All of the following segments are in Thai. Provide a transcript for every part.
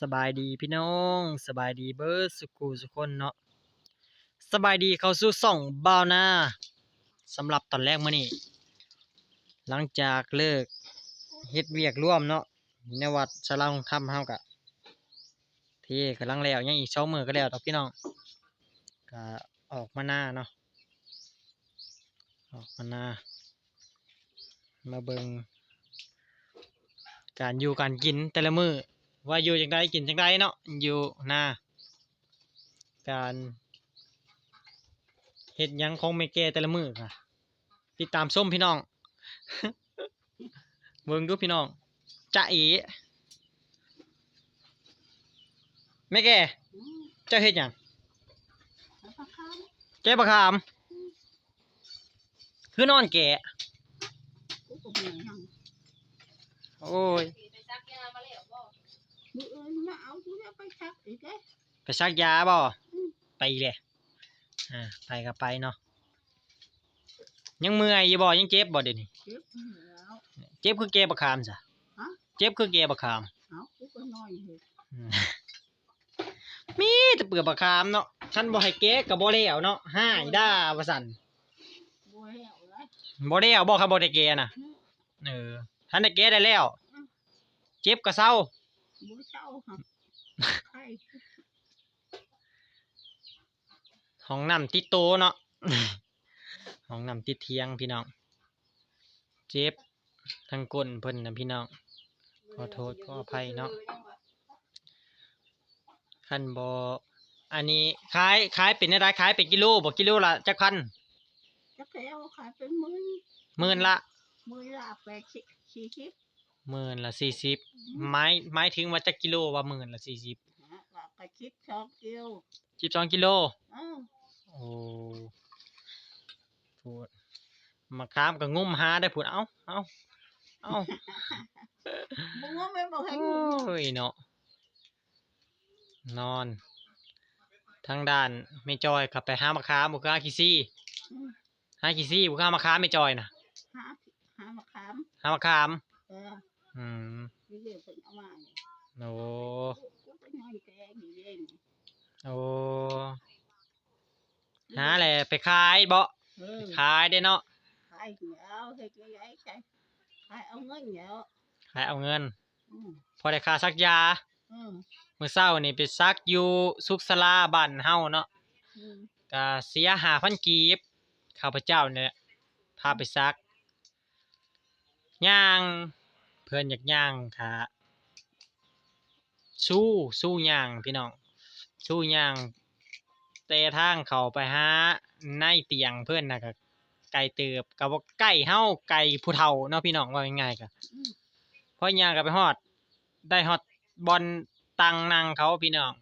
สบายดีพี่น้องสบายดีเบิดสุกูสุคนเนาะสบายดีเข้าสู่ส่องบ่าวนาสำหรับตอนแรกมื้อนี้หลังจากเลิกเฮ็ดเวียกร่วมเนาะในวัดสลาลงธรรมเฮากะเทกำลังแล้วยังอีก2มื้อก็แล้วดอพี่น้องก็ออกมาหน้าเนาะออกมาหน้ามาเบิงการอยู่การกินแต่ละมือ ว่าอยู่จังไดกินจังไดเนาะอยู่หน้าการเฮ็ดยังของแม่แก่แต่ละมือค่ะติดตามส้มพี่น้องเบิ่งดูพี่น้องจะอ๋แม่แก่เจ้าเฮ็ดยังแก่บักขามคือนอนแก่โอ้ย มืออื่นมาเอากูจะไปชักอีกเด้ไปซักยาบ่อืมไปอีกเลยอ่าไปก็ไปเนาะยังเมื่อยอยู่บ่ยังเจ็บบ่เดี๋ยวนี้เจ็บแล้วเจ็บคือแกบักขามจ้ะฮะเจ็บคือแกบักขามเอากูก็นอนอยู่อืมมีแต่เปลือกบักขามเนาะฉันบ่ให้แกก็บ่แล้วเนาะห้ายด่าว่าซั่นบัวแล้วเลยบ่แล้วบ่ครับบ่ได้แกน่ะอืมเออท่านได้แกได้แล้วอืมเจ็บก็เศร้า บัวเช้าหักไข่ห้องน้ำติดโตเนาะห้องน้ำติดเทียงพี่น้อง เจ็บทั้งก้นเพิ่นนะพี่น้อง ขอโทษขออภัยเนาะคันบออันนี้ขายขายเป็นได้ขายเป็นกิโลบ่กิโลละจักพันจักแล้วขายเป็นหมื่นหมื่นละหมื่นละแปดสิบสี่สิบ หมื่นละสี่สิบไม้ไม้ถึงว่าจักกิโลว่าหมื่นละสี่สิบนะก็กระชิบสองเกียวสิบสองกิโล เออโอ้พูดมาค้ามก็งุ่มหาได้พูดเอ้าเอ้าเอ้ามึงว่าไม่บอกให้โอ้กูยเนาะนอน ทางด้านไม่จอยขับไปหามาค้ามบุกหาขี้ซี่อืมหาขี้ซี่บุกหามาค้ามไม่จอยน่ะหาหามะขามหามาค้าม เออ อืม นี่เดี๋ยวเป็นเอามาเนี่ย โอ้กูก็นอนแกอยู่เย็นโอ้หาแหละไปขายบ่เออขายได้เนาะขายเหนียวเฮ็ดยังไงใช่ขายเอาเงินเหนียวขายเอาเงินอืมพอได้ค่าซักยาอืมมื้อเช้านี่ไปซักอยู่สุขศาลาบ้านเฮาเนาะอืมก็เสีย5,000กีบข้าพเจ้าเนี่ยพาไปซักย่างเพิ่นอยากย่างค่ะ สู้สู้ย่างพี่น้องสู้ย่างแต่ทางเขาไปหาในเตียงเพิ่นน่ะก็ไกลเติบก็บ่ใกล้เฮาไกลผู้เฒ่าเนาะพี่น้องว่าง่ายๆก็อืมพอย่างก็ไปฮอด ได้ฮอดบอนตังนั่งเขาพี่น้อง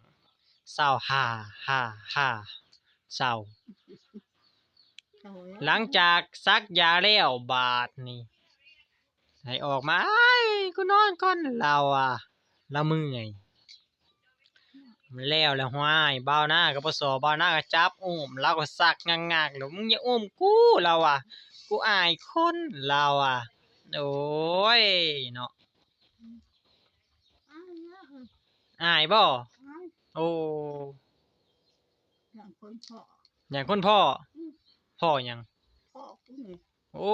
เศร้าฮ่าฮ่าฮ่าเศร้าโอ้ยหลังจากซักยาแล้วบาดนี่ให้ออกมาอ้ายกูนอนก่อนเราอะเราเมื่อย มันแล้วแล้วห้ายบ่าวหน้าก็บ่สอบ่าวหน้าก็จับอุ้มเราก็ซักงากๆแล้วมึงอย่าอุ้มกูเราอะ กูอายคนเราอะ โอ้ยเนาะอ้าวเนี่ยเอออายบ่อ้าวโอ้อย่างคนพ่ออย่างคนพ่ออมพ่อหยังพ่อกูนี่โอ้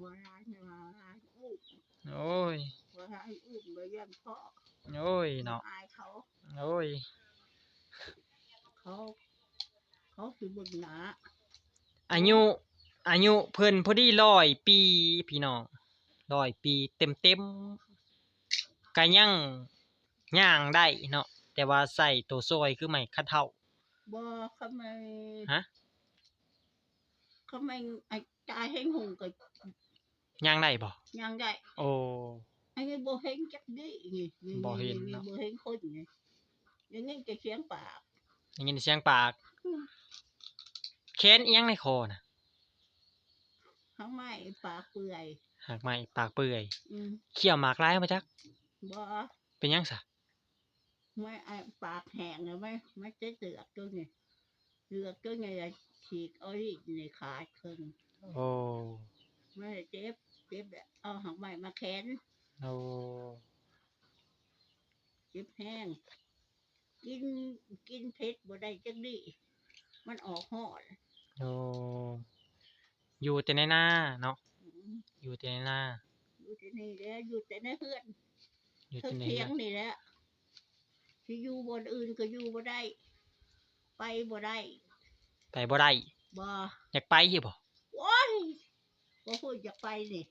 หัวร้ายเนี่ยหัวร้ายอุ้มโอ้ยหัวร้ายอุ้มไปเยี่ยมพ่อโอ้ยเนาะอายเขา โอ้ย เขาเขาคือเบึงหนาอายุ อายุเพิ่นพอดีร้อยปี พี่น้องร้อยปีเต็มเต็มๆก็ยังย่างได้เนาะแต่ว่าใส่ตัวซอยคือไม่คัดเท่า บ่เขาไม่ฮะ เขาไม่ไอ้ตายเฮงหงก็ย่างได้บ่ยังได้โอ้ ไอ้นี่บ่เฮงจักดีนี่นี่บ่เห็นเนาะ บ่เฮงคนนี่อ ย่างนี้จะเสียงปาก ได้ยินเสียงปากอืม แค้นเอียงในคอน่ะข้างไม่ปากเปื่อย หากไม่ปากเปื่อยอืมเขี้ยวหมากร้ายมาจัก บ่เป็นหยังซะไม่ไอ้ปากแห้งเลยไม่ไม่จะเดือดตัวนี่เดือดตัวไงอะฉีกเอาอีกในขาดครึ่งโอ้ไม่ได้เจ็บเจ็บแบบเอาหางใหม่มาแค้นโอ้เจ็บแห้ง กินกินเผ็ดบ่ได้จังดีมันออกหอดโอ้อยู่แต่ในหน้าเนาะอืมอยู่แต่ในหน้า อยู่แต่นี่แหละอยู่แต่ในเฮือนอยู่เทิแต่งในเทียเรืงอนนี่แหละสิอยู่บนอื่นก็อยู่บ่ได้ ไปบ่ได้ไปบ่ได้บ่อยากไปอยู่บ่โอ้ยบ่พูดอยากไปนี่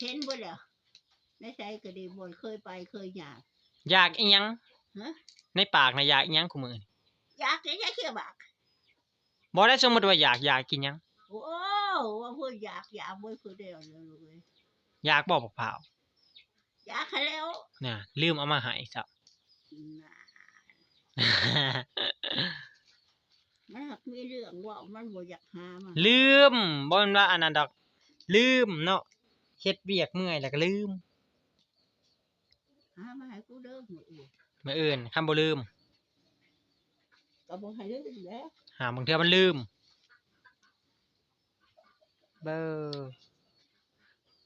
เห็นบ่แล้วในใจก็ดีบ่เคยไปเคยอยาก อยากอีหยังฮะ ในปากน่ะอยากอีหยังคุมื้อนี้อยากจะอยากเที่ยวบักบ่ได้สมมุติว่าอยากอยากกินหยัง โอ้ว่าพูดอยากอยากบ่คือเดียวเลยลูกเอ้ยอยากบ่บักพร้าวอยากให้แล้วน่ะลืมเอามาให้ซะน่ะมันหักมีเรื่องว่ามันบ่อยากหามาลืมบ่แม่นว่าอันนั้นดอก ลืมเนาะเฮ็ดเวียกเมื่อยแล้วก็ลืม หามาให้กูเด้อมื้ออื่น มื้ออื่นคำบ่ลืมก็บ่ให้เด้อแหล้วหาบางเทื่อมันลืม เบอร์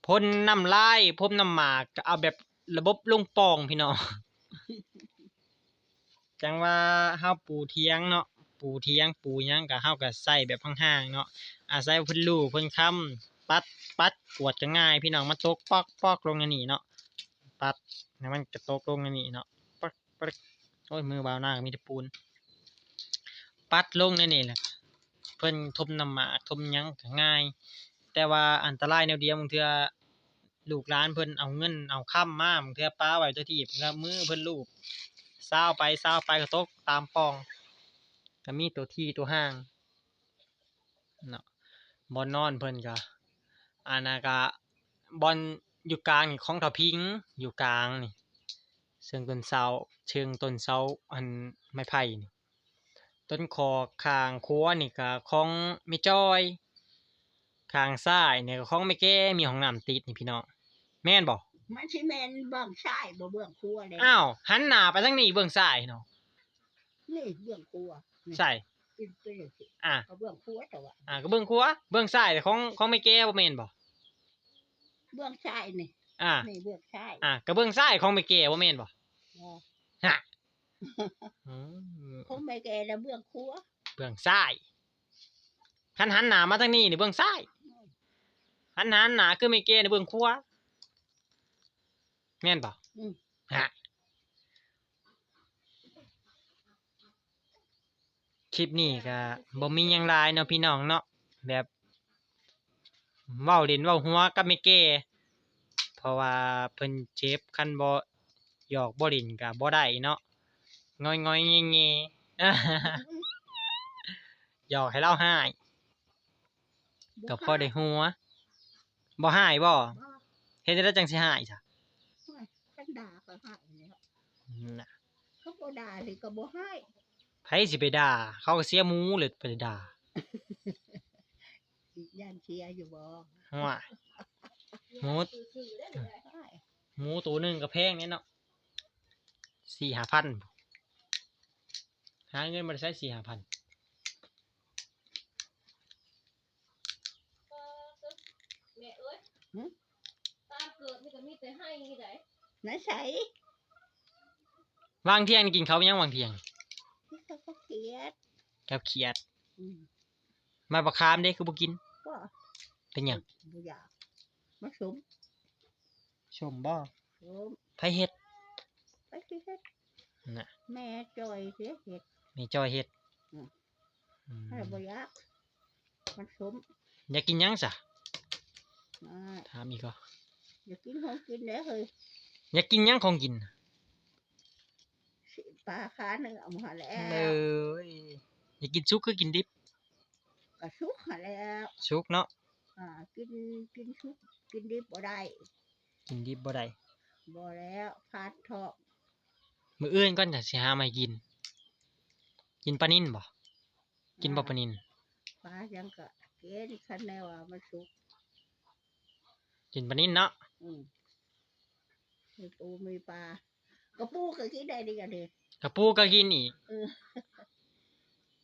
พ่นน้ำลายพ่นน้ำหมากก็เอาแบบระบบลงปองพี่น้อง จังว่าเฮาปูเทียงเนาะปูเทียงปูหยังก็เฮาก็ใส่แบบห่างๆเนาะอาศัยเพิ่นรู้เพิ่นค้ำปัดปัดกวดก็ง่าย พี่น้องมันตกปอกปอกลงในนี่เนาะปัดให้มันกระตกลงในนี่เนาะปักปัก โอ้ยมือเบาหน้ามีแต่ปูน ปัดลงในนี่แหละเพิ่นทมน้ำหมาทมยังง่าย แต่ว่าอันตรายแนวเดียวบางเทื่อลูกหลานเพิ่นเอาเงินเอาค้ำมาบางเทื่อป้าไว้ตัวที่เพิ่นก็มือเพิ่นลูบซาไปซาไปก็ตกตามปองก็มีตัวที่ตัวห้างเนาะบ่อนนอนเพิ่นก็อันน่ะก็บ่อนอยู่กลางนี่ของเถาพิงอยู่กลางนี่ เชิงต้นเสาเชิงต้นเสาอันไม้ไผ่นี่ต้นคอข้างครัวนี่ก็ของแม่จ้อยข้างซ้ายเนี่ยก็ของแม่แก้มีห้องน้ำติดนี่พี่น้องแม่นบ่มันสิแม่นเบื้องซ้ายบ่เบื้องขวาเลยอ้าวหันหน้าไปทางนี้เบื้องซ้ายเนาะนี่เบื้องขวานี่ใช่เป็นไปเลยสิอะเอาเบื้องขวาแต่ว่าอะก็เบื้องขวาเบื้องซ้ายของของแม่แก้บ่แม่นบ่เบื้องซ้ายนี่ อะนี่เบื้องซ้ายอะก็เบื้องซ้ายของแม่แก้บ่แม่นบ่อ๋อฮะอืมของแม่แกแล้วเบื้องขวาเบื้องซ้ายคันหันหน้ามาทางนี้นี่เบื้องซ้ายหันหันหน้าคือแม่แก้นี่เบื้องขวาแม่นบ่อืมฮะคลิปนี้ก็บ่มีหยังหลายเนาะพี่น้องเนาะแบบเว้าเล่นเว้าหัวกับแม่แก่ เพราะว่าเพิ่นเจ็บคันบ่หยอกบ่เล่นก็บ่ได้เนาะงอยๆแงๆหยอกให้เราหายก็พอได้หัวบ่หายบ่บ่เฮ็ดได้จังสิหายจ้ะคันด่าก็ให้แล้วน่ะเขาบ่ด่าเลยก็บ่ให้ไผสิไปด่าเขาก็เสียหมูเลยไปด่าย่านเชียร์อยู่บ่ว่า หมูให้หมูตัวหนึงก็แพงเนี่ยเนาะสี่ห้าพันหาเงินมาได้ใช้สี่ห้าพันแม่เอ้ยตามเกิดนี่ก็มีแต่ให้นี่ไดไหนใส่วางเที่ยงนี่กินเขาวยังวางเที่ยงที่เขาก็เกลียดกับเขียดอืมมาประคามเด้คือบ่กินบ่เป็นหยังบ่อยาก มาสมชมบ่สมไผเฮ็ดไปสิเฮ็ดน่ะแม่จอยเสียเฮ็ด มีจอยเฮ็ดอืม อืมให้บ่อยากมันสมอยากกินหยังซะอ่าถามอีกก็อย่ากินของกินแล้วเฮ้ยอยากกินหยังของกินสิปลาขาเนื้อเอามาแล้เอ้วยอยากกินซุกคือกินดิบก็สุกหาแล้ว ซุกเนาะอ่ากินกินสุก กินดิบบ่ได้กินดิบบ่ได้บ่แล้วพาดทอกมื้ออื่นก่อนจะสิหามาให้กิน กินปลานิ่นบ่กินบ่ปลานิ่นปลายังก็เกณฑ์คันแนวว่ามันสุกกินปลานิ่นเนาะอืมมีปูมีปลากระปูก็กินได้ดีกันเลยกระปูก็กินอีก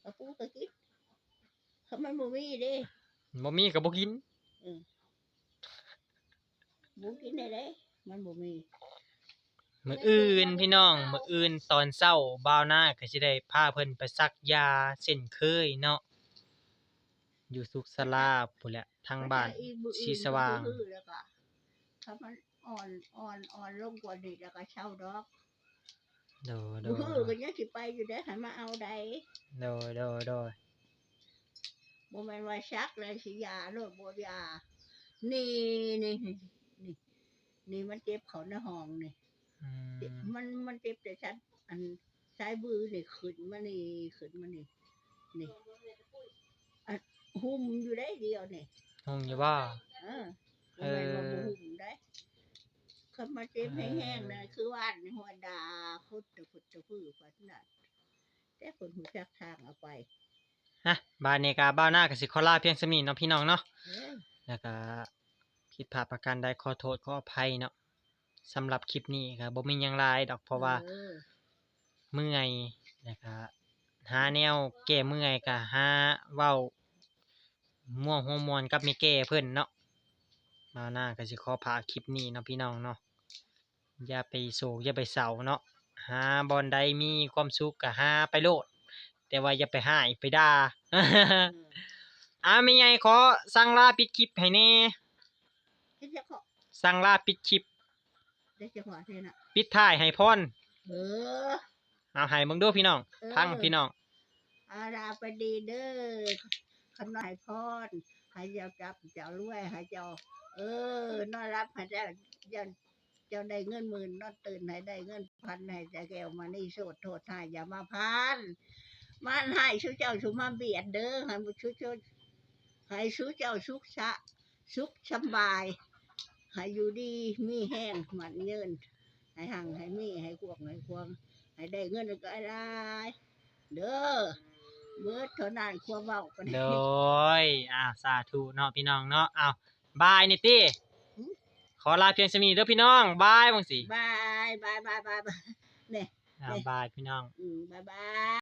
กระปูก็กินเขามันบ่มีเด้บ่มีก็บ่กิน บ่กินได้เด้มันบ่มีมื้ออื่นพี่น้อง มื้ออื่นตอนเช้าบ่าวนาก็สิได้พาเพิ่นไปซักยาเส้นเคยเนาะ อยู่สุขศาลาพุ่นแหละทางบ้านอีกมื้ออื่ชีสว่างก็คือแล้วก็ถ้ามันอ่อนอ่อนอ่อนลงกว่านี้แล้วก็เช่าดอกโดยโดมื้อยก็ยังสิไปอยู่ได้อให้มาเอาได้โดยโดยโดยบ่แม่นว่าชักเลยสิยาโลดบ่ยานี่นี่ นี่นี่ นี่มันเจ็บเขาในห้องนี่อืมมันมันเจ็บแต่ชัดอันซ้ายบือนี่ขึ้นมานี่ขึ้นมานี่นี่อันหุ่มอยู่ได้เดียวนี่ห้องอยู่บ่ เออบ่แม่นว่าบ่หุ่มได้คันมาเจ็บแห้งๆนะคือว่านหัวดาคุดตะพุดตะพื้อฟันน่ะแต่คนหูจักทางเอาไปฮะบานนี้ก็บ่าวนาก็สิขอลาเพียงส่ำนี้เนาะพี่น้องเนาะเอ้ยแล้วก็ ผิดพลาดประการใดขอโทษขออภัยเนาะสำหรับคลิปนี้ก็บ่มีหยังหลายดอกเพราะว่าเออเมื่อยแล้วก็หาแนวแก้เมื่อยก็หาเว้าม่วงหัวมวนกับแม่แก้เพิ่นเนาะมาหน้าก็สิขอพากคลิปนี้เนาะพี่น้องเนาะอย่าไปโศกอย่าไปเศร้าเนาะหาบอนใดมีความสุขก็หาไปโลด แต่ว่าอย่าไปหายไปด่าเอออ่าแม่ใหญ่ขอสั่งลาปิดคลิปให้แน่ ที่จะขอสั่งลาปิดคลิปได้จังหวะเท่าน่ะปิดท้ายให้พรเออ เอาให้เบิ่งดูพี่น้องเออ พังพี่น้อง อาราบดีเด้อขนายพรให้เจ้าจับเจ้ารวยให้เจ้า เออนอนรับให้เจ้าเจ้าเจ้าได้เงินหมื่นนอนตื่นให้ได้เงินพันให้เจ้าแก้วมานี่โสดโทษให้อย่ามาพันมันให้ชูเจ้าชูมาเบียดเด้อให้บุชูชูให้ชูเจ้าสุขสะสุขสำบาย ให้อยู่ดีมีแห้งหมันเงินให้หังให้มีให้ควงให้ควงให้ได้เงินก็ได้เด้อเบิดเท่านั้นควบเว้ากันโดยอ่าสาธุเนาะพี่น้องเนาะเอาบายนี่ติขอลาเพียงสมีเด้อพี่น้องบายบังสิบายบายบายบายบายเนี่ยอ่าบายพี่น้องอืมบายบาย